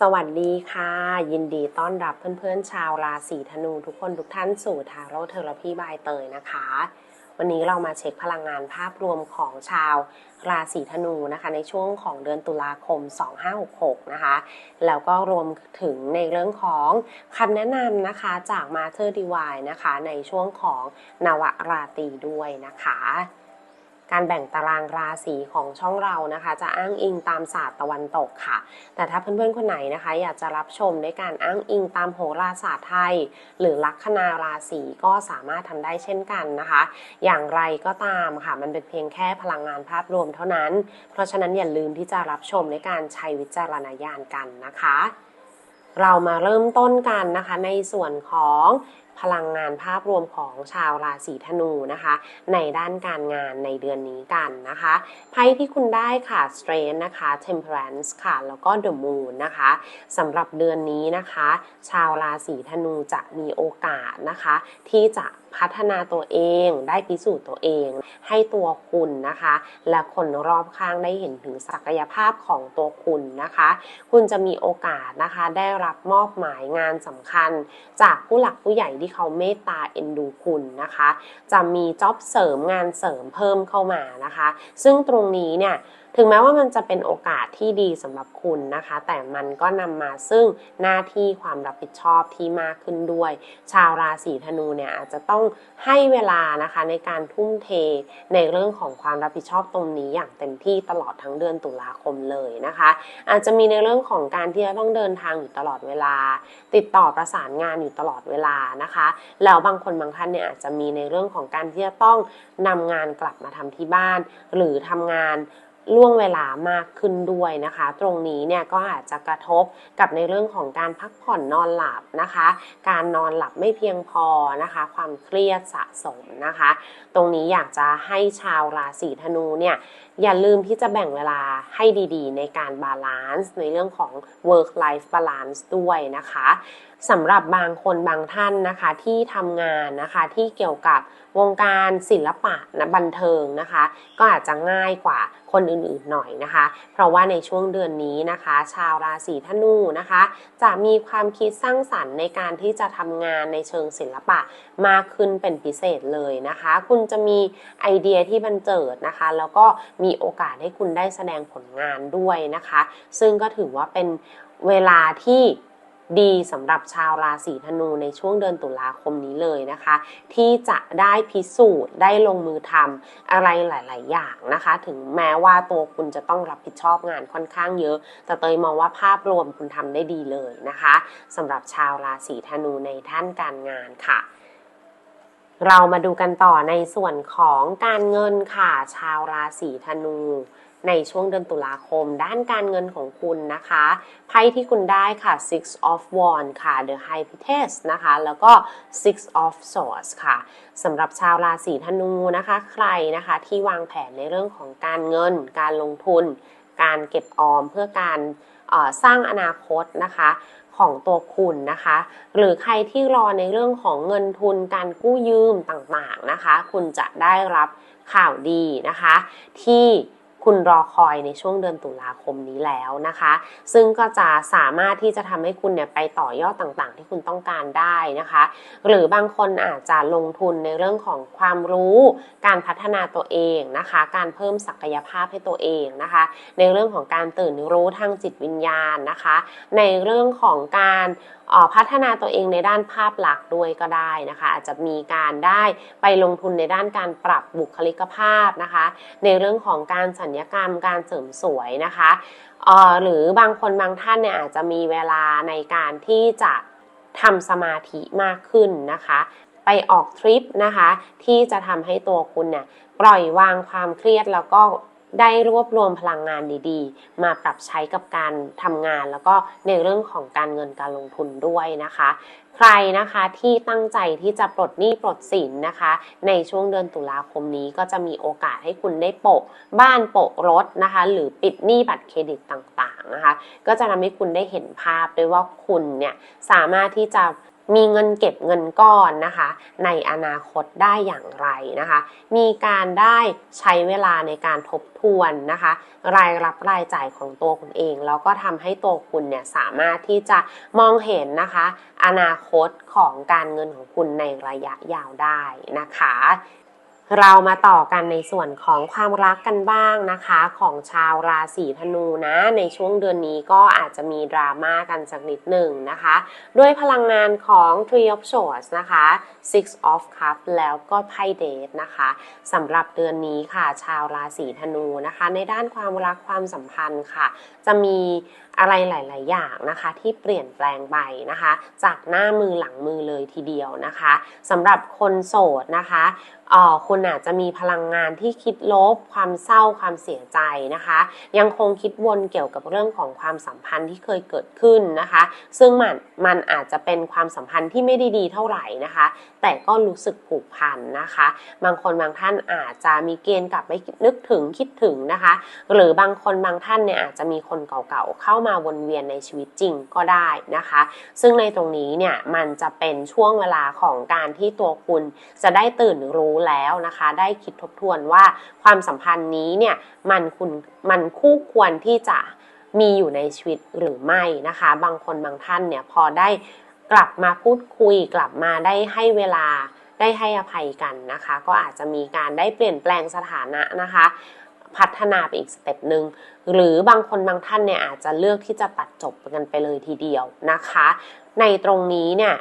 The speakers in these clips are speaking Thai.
สวัสดีค่ะ ยินดีต้อนรับเพื่อนๆ ชาวราศีธนูทุกคนทุกท่านสู่ทาโร่เทอราพีบายเตยนะคะ วันนี้เรามาเช็คพลังงานภาพรวมของชาวราศีธนูนะคะ ในช่วงของเดือนตุลาคม 2566 นะคะ แล้วก็รวมถึงในเรื่องของคำแนะนำนะคะจากมาเธอร์ดีวายนะคะ ในช่วงของนวราตรีด้วยนะคะ การแบ่งตารางราศีของช่องเรานะคะ จะอ้างอิงตามศาสตร์ตะวันตกค่ะ แต่ถ้าเพื่อนๆคนไหนนะคะ อยากจะรับชมด้วยการอ้างอิงตามโหราศาสตร์ไทย หรือลัคนาราศีก็สามารถทำได้เช่นกันนะคะ อย่างไรก็ตามค่ะ มันเป็นเพียงแค่พลังงานภาพรวมเท่านั้น เพราะฉะนั้นอย่าลืมที่จะรับชมในการใช้วิจารณญาณกันนะคะเรามาเริ่มต้นกันนะคะในส่วนของพลังงานภาพรวมของชาวราศีธนูนะคะ ในด้านการงานในเดือนนี้กันนะคะไพ่ที่คุณได้ค่ะ Strength นะคะ Temperance ค่ะ แล้วก็ The Moon นะคะสำหรับเดือนนี้นะคะ ชาวราศีธนูจะมีโอกาสนะคะ ที่จะพัฒนาตัวเองได้พิสูจน์ตัวเอง ให้ตัวคุณนะคะ และคนรอบข้างได้เห็นถึงศักยภาพของตัวคุณนะคะ คุณจะมีโอกาสนะคะได้รับมอบหมายงานสำคัญ จากผู้หลักผู้ใหญ่ที่เขาเมตตาเอ็นดูคุณนะคะ จะมีจ็อบเสริมงานเสริมเพิ่มเข้ามานะคะ ซึ่งตรงนี้เนี่ย ถึงแม้ว่ามันจะเป็นโอกาสที่ดีสำหรับคุณนะคะ แต่มันก็นำมาซึ่งหน้าที่ความรับผิดชอบที่มากขึ้นด้วย ชาวราศีธนูเนี่ยอาจจะต้องให้เวลานะคะในการทุ่มเทในเรื่องของความรับผิดชอบตรงนี้อย่างเต็มที่ตลอดทั้งเดือนตุลาคมเลยนะคะ อาจจะมีในเรื่องของการที่จะต้องเดินทางอยู่ตลอดเวลา ติดต่อประสานงานอยู่ตลอดเวลานะคะแล้วบางคนบางท่านเนี่ยอาจจะมีในเรื่องของการที่จะต้องนำงานกลับมาทำที่บ้าน หรือทำงาน ล่วงเวลามากขึ้นด้วยนะคะ ตรงนี้เนี่ยก็อาจจะกระทบกับในเรื่องของการพักผ่อนนอนหลับนะคะ การนอนหลับไม่เพียงพอนะคะ ความเครียดสะสมนะคะ ตรงนี้อยากจะให้ชาวราศีธนูเนี่ยอย่าลืมที่จะแบ่งเวลาให้ดีๆ ในการบาลานซ์ในเรื่องของ work life balance ด้วยนะคะ สำหรับบางคนบางท่านนะคะที่ทำงานนะคะที่เกี่ยวกับวงการศิลปะนะบันเทิงนะคะ ก็อาจจะง่ายกว่าคนอื่นๆหน่อยนะคะ เพราะว่าในช่วงเดือนนี้นะคะ ชาวราศีธนูนะคะ จะมีความคิดสร้างสรรค์ในการที่จะทำงานในเชิงศิลปะมากขึ้นเป็นพิเศษเลยนะคะ คุณจะมีไอเดียที่บันเจิดนะคะ แล้วก็มีโอกาสให้คุณได้แสดงผลงานด้วยนะคะ ซึ่งก็ถือว่าเป็นเวลาที่ ดีสำหรับชาวราศีธนูในช่วงเดือนตุลาคมนี้เลยนะคะ ที่จะได้พิสูจน์ได้ลงมือทำอะไรหลาย ๆ อย่างนะคะ ถึงแม้ว่าตัวคุณจะต้องรับผิดชอบงานค่อนข้างเยอะ แต่เตยมองว่าภาพรวมคุณทำได้ดีเลยนะคะสำหรับชาวราศีธนูในท่านการงานค่ะเรามาดูกันต่อในส่วนของการเงินค่ะ ชาวราศีธนู ในช่วงเดือนตุลาคม ด้านการเงินของคุณนะคะไพ่ที่คุณได้ค่ะ six of wands ค่ะ the high priestess นะคะ แล้วก็ six of swords ค่ะสำหรับชาวราศีธนูนะคะ ใครนะคะที่วางแผนในเรื่องของการเงิน การลงทุน การเก็บออมเพื่อการสร้างอนาคตนะคะของตัวคุณนะคะ หรือใครที่รอในเรื่องของเงินทุนการกู้ยืมต่างๆนะคะ คุณจะได้รับข่าวดีนะคะ ที่ คุณรอคอยในช่วงเดือนตุลาคมนี้แล้วนะคะ ซึ่งก็จะสามารถที่จะทำให้คุณเนี่ยไปต่อยอดต่างๆ ที่คุณต้องการได้นะคะ หรือบางคนอาจจะลงทุนในเรื่องของความรู้ การพัฒนาตัวเองนะคะ การเพิ่มศักยภาพให้ตัวเองนะคะ ในเรื่องของการตื่นรู้ทางจิตวิญญาณนะคะ ในเรื่องของการ พัฒนาตัวเองในด้านภาพลักษณ์ด้วยก็ได้นะคะ อาจจะมีการได้ไปลงทุนในด้านการปรับบุคลิกภาพนะคะ ในเรื่องของการสัญญกรรมการเสริมสวยนะคะออหรือบางคนบางท่านเนี่ยอาจจะมีเวลาในการที่จะทำสมาธิมากขึ้นนะคะ ไปออกทริปนะคะ ที่จะทำให้ตัวคุณเนี่ยปล่อยวางความเครียดแล้วก็ ได้รวบรวมพลังงานดีๆ มาปรับใช้กับการทำงาน แล้วก็ในเรื่องของการเงินการลงทุนด้วยนะคะ ใครนะคะที่ตั้งใจที่จะปลดหนี้ปลดสินนะคะ ในช่วงเดือนตุลาคมนี้ก็จะมีโอกาสให้คุณได้โปะบ้านโปะรถนะคะ หรือปิดหนี้บัตรเครดิตต่างๆนะคะ ก็จะทำให้คุณได้เห็นภาพด้วยว่าคุณเนี่ยสามารถที่จะ มีเงินเก็บเงินก้อนนะคะ ในอนาคตได้อย่างไรนะคะ มีการได้ใช้เวลาในการทบทวนนะคะ รายรับรายจ่ายของตัวคุณเอง แล้วก็ทำให้ตัวคุณเนี่ยสามารถที่จะมองเห็นนะคะ อนาคตของการเงินของคุณในระยะยาวได้นะคะ เรามาต่อกันในส่วนของความรักกันบ้างนะคะ ของชาวราศีธนูนะ ในช่วงเดือนนี้ก็อาจจะมีดราม่ากันสักนิดหนึ่งนะคะ ด้วยพลังงานของ Three of Swords นะคะ Six of Cups แล้วก็ไพ่เดทนะคะสำหรับเดือนนี้ค่ะ ชาวราศีธนูนะคะ ในด้านความรักความสัมพันธ์ค่ะ จะมีอะไรหลาย ๆ อย่างนะคะ ที่เปลี่ยนแปลงไปนะคะ จากหน้ามือหลังมือเลยทีเดียวนะคะสำหรับคนโสดนะคะออคุณอาจจะมีพลังงานที่คิดลบ ความเศร้าความเสียใจนะคะ ยังคงคิดวนเกี่ยวกับเรื่องของความสัมพันธ์ที่เคยเกิดขึ้นนะคะ ซึ่งมันมันอาจจะเป็นความสัมพันธ์ที่ไม่ได้ดีเท่าไหร่นะคะ แต่ก็รู้สึกผูกพันนะคะ บางคนบางท่านอาจจะมีเกณฑ์กลับไปนึกถึงคิดถึงนะคะ หรือบางคนบางท่านเนี่ยอาจจะมีคนเก่าๆเข้ามาวนเวียนในชีวิตจริงก็ได้นะคะ ซึ่งในตรงนี้เนี่ยมันจะเป็นช่วงเวลาของการที่ตัวคุณจะได้ตื่นรู้แล้วนะคะ ได้คิดทบทวนว่าความสัมพันธ์นี้เนี่ยมันคุณมันคู่ควรที่จะมีอยู่ในชีวิตหรือไม่นะคะ บางคนบางท่านเนี่ยพอได้กลับมาพูดคุยกลับมาได้ให้เวลาได้ให้อภัยกันนะคะ ก็อาจจะมีการได้เปลี่ยนแปลงสถานะนะคะ พัฒนาไปอีกสเต็ปหนึ่งหรือบางคนบางท่านเนี่ยอาจจะเลือกที่จะตัดจบกันไปเลยทีเดียวนะคะ ในตรงนี้เนี่ย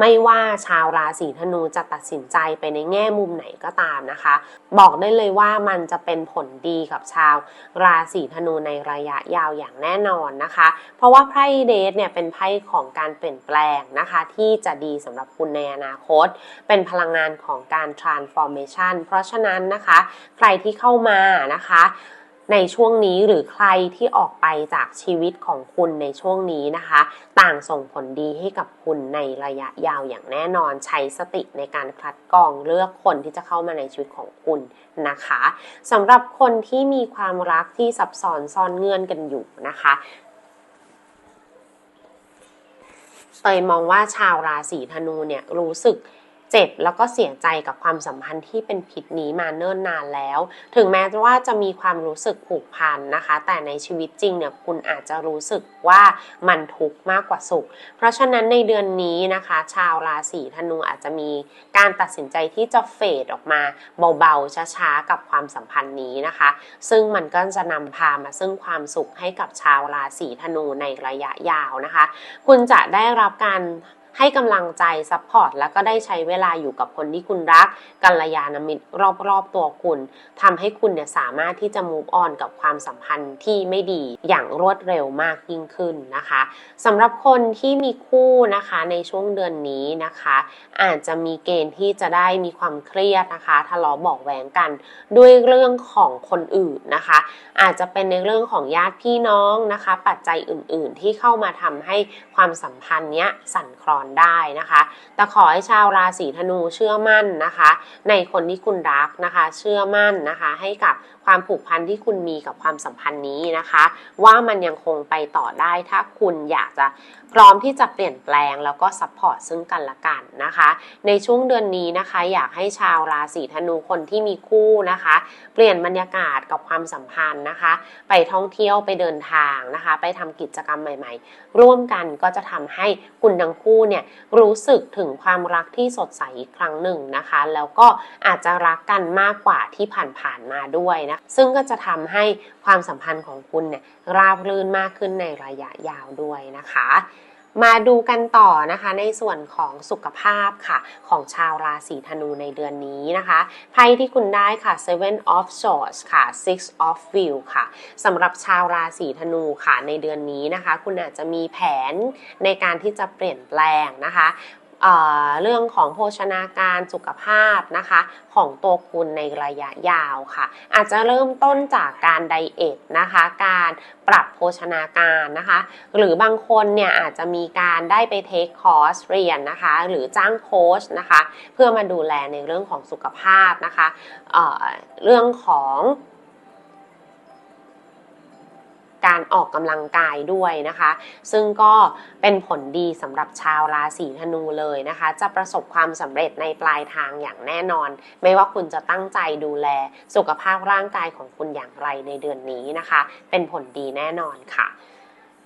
ไม่ว่าชาวราศีธนูจะตัดสินใจไปในแง่มุมไหนก็ตามนะคะ บอกได้เลยว่ามันจะเป็นผลดีกับชาว ราศีธนูในระยะยาวอย่างแน่นอนนะคะ เพราะว่าไพ่เดทเนี่ยเป็นไพ่ของการเปลี่ยนแปลงนะคะ ที่จะดีสำหรับคุณในอนาคต เป็นพลังงานของการ transformation เพราะฉะนั้นนะคะ ใครที่เข้ามานะคะ ในช่วงนี้หรือใครที่ออกไปจากชีวิตของคุณในช่วงนี้นะคะ ต่างส่งผลดีให้กับคุณในระยะยาวอย่างแน่นอนใช้สติในการคัดกรองเลือกคนที่จะเข้ามาในชีวิตของคุณนะคะสำหรับคนที่มีความรักที่ซับซ้อนซ่อนเงื่อนกันอยู่นะคะเตยมองว่าชาวราศีธนูเนี่ยรู้สึก เจ็บแล้วก็เสียใจกับความสัมพันธ์ที่เป็นผิดนี้มาเนิ่นนานแล้ว ถึงแม้ว่าจะมีความรู้สึกผูกพันนะคะ แต่ในชีวิตจริงเนี่ยคุณอาจจะรู้สึกว่ามันทุกข์มากกว่าสุข เพราะฉะนั้นในเดือนนี้นะคะ ชาวราศีธนูอาจจะมีการตัดสินใจที่จะเฟดออกมาเบาๆช้าๆกับความสัมพันธ์นี้นะคะ ซึ่งมันก็จะนำพามาซึ่งความสุขให้กับชาวราศีธนูในระยะยาวนะคะ คุณจะได้รับการ ให้กำลังใจซัพพอร์ตแล้วก็ได้ใช้เวลาอยู่กับคนที่คุณรักกัลยาณมิตรรอบๆตัวคุณทำให้คุณเนี่ยสามารถที่จะ move on กับความสัมพันธ์ที่ไม่ดีอย่างรวดเร็วมากยิ่งขึ้นนะคะสำหรับคนที่มีคู่นะคะในช่วงเดือนนี้นะคะ อาจจะมีเกณฑ์ที่จะได้มีความเครียดนะคะทะเลาะบอกแหวงกันด้วยเรื่องของคนอื่นนะคะ อาจจะเป็นในเรื่องของญาติพี่น้องนะคะ ปัจจัยอื่น ๆ ที่เข้ามาทำให้ความสัมพันธ์เนี้ยสั่นคลอนได้นะคะ แต่ขอให้ชาวราศีธนูเชื่อมั่นนะคะ ในคนที่คุณรักนะคะ เชื่อมั่นนะคะ ให้กับ ความผูกพันที่คุณมีกับความสัมพันธ์นี้นะคะ ว่ามันยังคงไปต่อได้ถ้าคุณอยากจะพร้อมที่จะเปลี่ยนแปลงแล้วก็ซัพพอร์ตซึ่งกันและกันนะคะ ในช่วงเดือนนี้นะคะ อยากให้ชาวราศีธนูคนที่มีคู่นะคะ เปลี่ยนบรรยากาศกับความสัมพันธ์นะคะ ไปท่องเที่ยวไปเดินทางนะคะ ไปทำกิจกรรมใหม่ ๆ ร่วมกันก็จะทำให้คุณทั้งคู่เนี่ยรู้สึกถึงความรักที่สดใสอีกครั้งหนึ่งนะคะ แล้วก็อาจจะรักกันมากกว่าที่ผ่านๆมาด้วยนะซึ่งก็จะทำให้ความสัมพันธ์ของคุณเนี่ยราบรื่นมากขึ้นในระยะยาวด้วยนะคะ มาดูกันต่อนะคะในส่วนของสุขภาพค่ะ ของชาวราศีธนูในเดือนนี้นะคะไพ่ที่คุณได้ค่ะ Seven of Swords ค่ะ Six of Wheel ค่ะสำหรับชาวราศีธนูค่ะในเดือนนี้นะคะ คุณอาจจะมีแผนในการที่จะเปลี่ยนแปลงนะคะ เรื่องของโภชนาการสุขภาพนะคะ ของตัวคุณในระยะยาวค่ะ อาจจะเริ่มต้นจากการไดเอทนะคะ การปรับโภชนาการนะคะ หรือบางคนเนี่ยอาจจะมีการได้ไปเทคคอร์สเรียนนะคะ หรือจ้างโค้ชนะคะ เพื่อมาดูแลในเรื่องของสุขภาพนะคะเเรื่องของ การออกกำลังกายด้วยนะคะ ซึ่งก็เป็นผลดีสำหรับชาวราศีธนูเลยนะคะ จะประสบความสำเร็จในปลายทางอย่างแน่นอน ไม่ว่าคุณจะตั้งใจดูแลสุขภาพร่างกายของคุณอย่างไรในเดือนนี้นะคะ เป็นผลดีแน่นอนค่ะ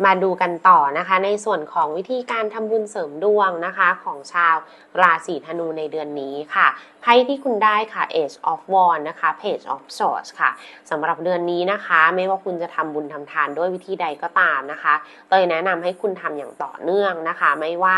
มาดูกันต่อนะคะ ในส่วนของวิธีการทำบุญเสริมดวงนะคะ ของชาวราศีธนูในเดือนนี้ค่ะไพ่ที่คุณได้ค่ะ Age of Wands นะคะ Page of Swords ค่ะสำหรับเดือนนี้นะคะ ไม่ว่าคุณจะทำบุญทำทานด้วยวิธีใดก็ตามนะคะเตยแนะนำให้คุณทำอย่างต่อเนื่องนะคะ ไม่ว่า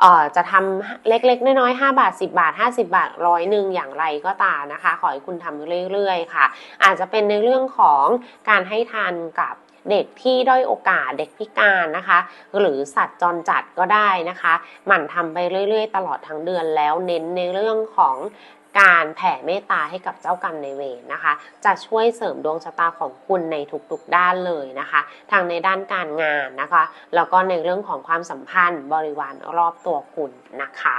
เอ่อจะทำเล็กๆ น้อยๆ 5 บาท 10 บาท 50 บาทร้อยหนึ่งอย่างไรก็ตามนะคะ ขอให้คุณทำเรื่อยๆ ค่ะ อาจจะเป็นในเรื่องของการให้ทานกับ เด็กที่ด้อยโอกาสเด็กพิการนะคะ หรือสัตว์จรจัดก็ได้นะคะ หมั่นทำไปเรื่อย ๆ ตลอดทั้งเดือนแล้วเน้นในเรื่องของการแผ่เมตตาให้กับเจ้ากรรมในายเวรนะคะ จะช่วยเสริมดวงชะตาของคุณในทุกๆด้านเลยนะคะ ทางในด้านการงานนะคะ แล้วก็ในเรื่องของความสัมพันธ์บริวารรอบตัวคุณนะคะ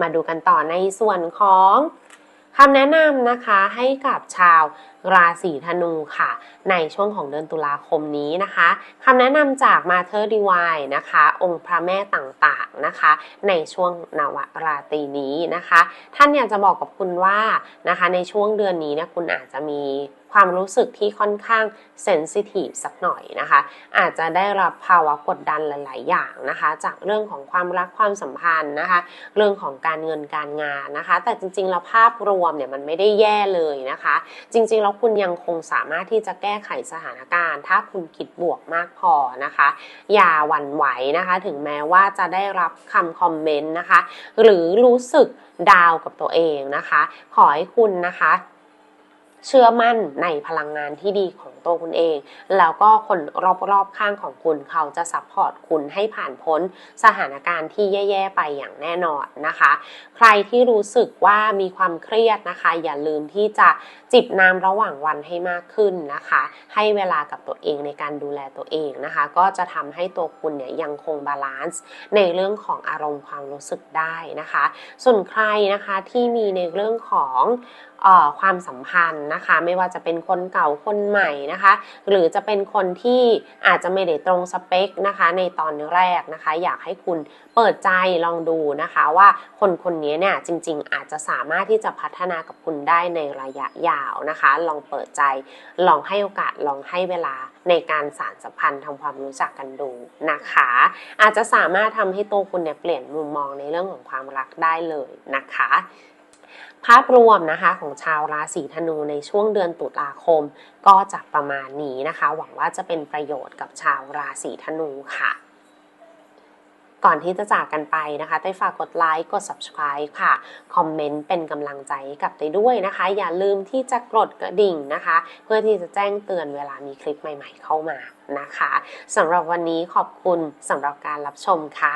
มาดูกันต่อในส่วนของคำแนะนำนะคะให้กับชาว ราศีธนูค่ะ ในช่วงของเดือนตุลาคมนี้นะคะคำแนะนำจาก Mother Divine นะคะ องค์พระแม่ต่างๆนะคะ ในช่วงนวราตรีนี้นะคะ ท่านอยากจะบอกกับคุณว่านะคะในช่วงเดือนนี้เนี่ยคุณอาจจะมีความรู้สึกที่ค่อนข้างเซนซิทีฟสักหน่อยนะคะ อาจจะได้รับภาวะกดดันหลาย ๆ อย่างนะคะ จากเรื่องของความรักความสัมพันธ์นะคะ เรื่องของการเงินการงานนะคะ แต่จริงๆแล้วภาพรวมเนี่ยมันไม่ได้แย่เลยนะคะ จริงๆแล้วคุณยังคงสามารถที่จะแก้ไขสถานการณ์ ถ้าคุณคิดบวกมากพอนะคะ อย่าหวั่นไหวนะคะ ถึงแม้ว่าจะได้รับคำคอมเมนต์นะคะ หรือรู้สึกดาวกับตัวเองนะคะ ขอให้คุณนะคะ เชื่อมั่นในพลังงานที่ดีของตัวคุณเอง แล้วก็คนรอบๆข้างของคุณเขาจะซัพพอร์ตคุณให้ผ่านพ้นสถานการณ์ที่แย่ๆไปอย่างแน่นอนนะคะ ใครที่รู้สึกว่ามีความเครียดนะคะ อย่าลืมที่จะจิบน้ำระหว่างวันให้มากขึ้นนะคะ ให้เวลากับตัวเองในการดูแลตัวเองนะคะ ก็จะทำให้ตัวคุณเนี่ยยังคงบาลานซ์ในเรื่องของอารมณ์ความรู้สึกได้นะคะ ส่วนใครนะคะที่มีในเรื่องของ ความสัมพันธ์นะคะ ไม่ว่าจะเป็นคนเก่าคนใหม่นะคะ หรือจะเป็นคนที่อาจจะไม่ได้ตรงสเปคนะคะ ในตอนแรกนะคะ อยากให้คุณเปิดใจลองดูนะคะ ว่าคนคนนี้เนี่ยจริง ๆ อาจจะสามารถที่จะพัฒนากับคุณได้ในระยะยาวนะคะ ลองเปิดใจ ลองให้โอกาสลองให้เวลาในการสารสัมพันธ์ทำความรู้จักกันดูนะคะ อาจจะสามารถทำให้ตัวคุณเนี่ยเปลี่ยนมุมมองในเรื่องของความรักได้เลยนะคะ ภาพรวมนะคะของชาวราศีธนูในช่วงเดือนตุลาคม ก็จะประมาณนี้นะคะ หวังว่าจะเป็นประโยชน์กับชาวราศีธนูค่ะ ก่อนที่จะจากกันไปนะคะเต้ฝากกดไลค์กด subscribe ค่ะ คอมเมนต์เป็นกำลังใจกับเต้ด้วยนะคะ อย่าลืมที่จะกดกระดิ่งนะคะ เพื่อที่จะแจ้งเตือนเวลามีคลิปใหม่ ๆ เข้ามานะคะสำหรับวันนี้ขอบคุณสำหรับการรับชมค่ะ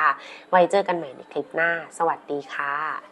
ไว้เจอกันใหม่ในคลิปหน้า สวัสดีค่ะ